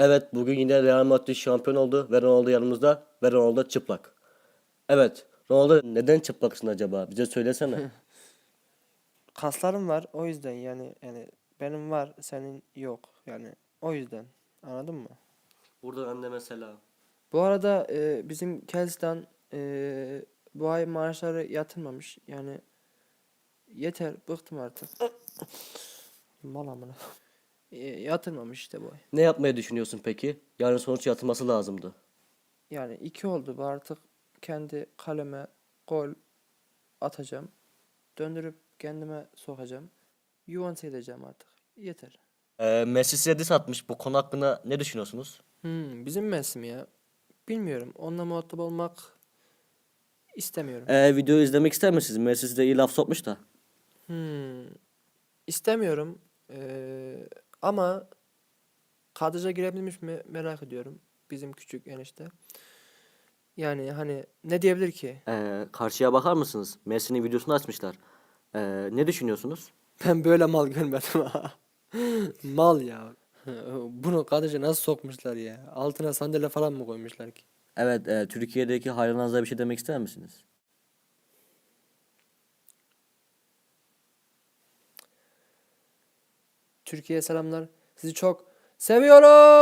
Evet bugün yine Real Madrid şampiyon oldu ve Ronaldo yanımızda ve Ronaldo çıplak. Evet Ronaldo neden çıplaksın acaba? Bize söylesene. Kaslarım var o yüzden yani yani benim var senin yok yani o yüzden anladın mı? Burada anne mesela. Bu arada e, bizim Kels'ten e, bu ay maaşları yatırmamış yani yeter bıktım artık. Mal amına. E, yatırmamış işte bu ay. Ne yapmayı düşünüyorsun peki? Yarın sonuç yatılması lazımdı. Yani iki oldu bu artık kendi kaleme gol atacağım. Döndürüp kendime sokacağım. Juventus'a edeceğim artık. Yeter. Ee, Messi size diss atmış. Bu konu hakkında ne düşünüyorsunuz? Hmm, bizim Messi mi ya? Bilmiyorum. Onunla muhatap olmak istemiyorum. Ee, videoyu izlemek ister misiniz? Messi size iyi laf sokmuş da. Hmm, istemiyorum. Ee, ama kadraja girebilmiş mi merak ediyorum. Bizim küçük enişte. Yani hani ne diyebilir ki? Ee, karşıya bakar mısınız? Messi'nin videosunu açmışlar. Ee, ne düşünüyorsunuz? Ben böyle mal görmedim ha. Mal ya. Bunu kadraja nasıl sokmuşlar ya? Altına sandalye falan mı koymuşlar ki? Evet, e, Türkiye'deki hayranlarınıza bir şey demek ister misiniz? Türkiye'ye selamlar. Sizi çok seviyorum.